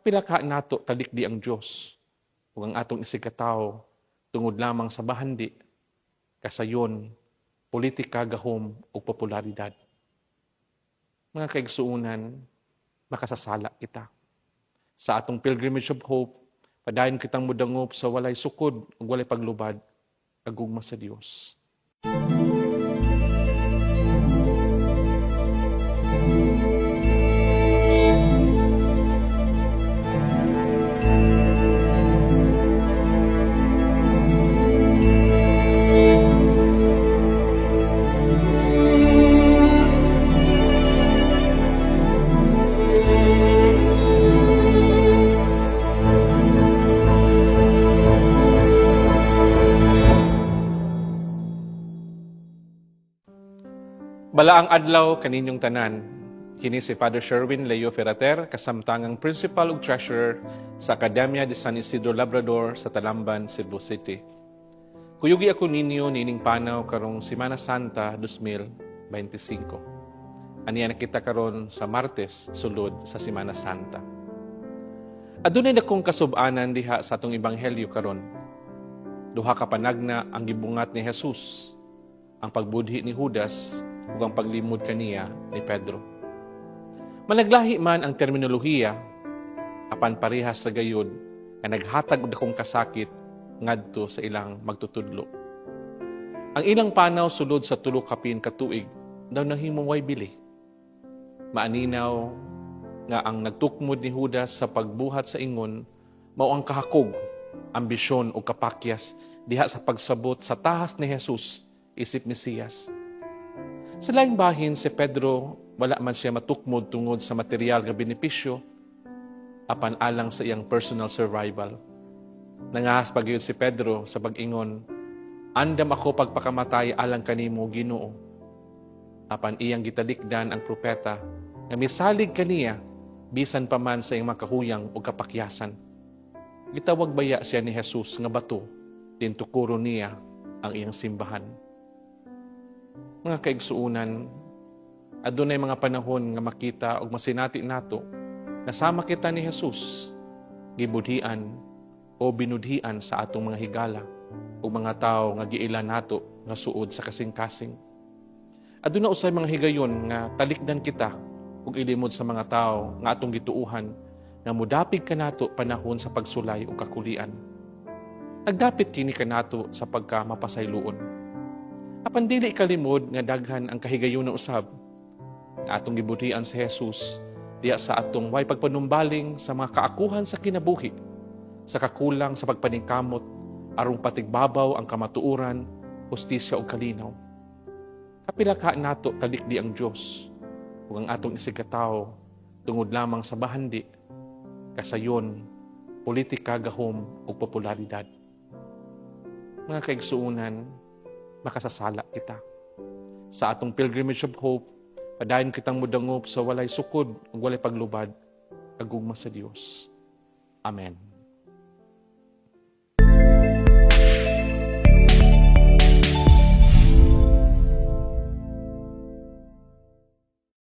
Kapila ka nato talikdi ang Dios ug ang atong isigataw tungod lamang sa bahandi kasayon politika gahom ug popularidad. Mga kaigsuunan, makasasala kita. Sa atong pilgrimage of hope, padayon kitang mudangop sa walay sukod ug walay paglubad agugma sa Dios. Balaang adlaw kaninyong tanan. Kini si Father Sherwin Leo Ferrater, kasamtangang Principal ug Treasurer sa Academia de San Isidro Labrador sa Talamban, Cebu City. Kuyugi ako ninyo nining panaw karong Semana Santa 2025. Aniya nakita karon sa Martes sulod sa Semana Santa. Adunay na kong kasub-anan diha sa atong ebanghelyo karon. Duha ka panagna ang gibungat ni Jesus, ang pagbudhi ni Judas ug ang paglimod kaniya ni Pedro. Managlahi man ang terminolohiya, apan parehas sa gayud nga naghatag og dakong kasakit ngadto sa ilang magtutudlo. Ang ilang panaw sulod sa tulo kapin katuig daw nahimong way bili. Maaninaw nga ang nagtukmod ni Judas sa pagbuhat sa ingon mao ang kahakog, ambisyon o kapakyas diha sa pagsabot sa tahas ni Jesus isip Mesiyas. Sa laing bahin si Pedro, wala man siya matukmod tungod sa material nga benepisyo, apan alang sa iyang personal survival. Nangahas pa gyud si Pedro sa pag-ingon, Andam ako pagpakamatay alang kanimo Ginoo. Apan iyang gitalikdan ang propeta nga misalig kaniya bisan pa man sa iyang makahuyang o kapakyasan. Gitawag baya siya ni Jesus nga bato, din tukuro niya ang iyang simbahan. Mga kaigsuunan, adunay mga panahon nga makita og masinati nato nga sama kita ni Jesus gibudhian o binudhian sa atong mga higala o mga tao nga giila nato nga suod sa kasing-kasing. Aduna usay mga higayon nga talikdan kita ug ilimod sa mga tao nga atong gituuhan nga mudapig kanato panahon sa pagsulay o kakulian. Nagdapit kini kanato sa pagka mapasayloon. Apan dili kalimod nga daghan ang kahigayon na usab nga atong gibudhian sa Jesus diya sa atong way pagpanumbaling sa mga kaakuhan sa kinabuhi sa kakulang sa pagpaningkamot aron patigbabaw ang kamatuoran, hustisya ug kalinaw. Kapila ka nato talikdi ang Dios ug ang atong isigataw tungod lamang sa bahandi, kasayon, politika gahom ug popularidad. Mga kaigsuunan, makasasala kita. Sa atong pilgrimage of hope, padayon kitang mudangop sa walay sukod ug walay paglubad agugma sa Dios. Amen.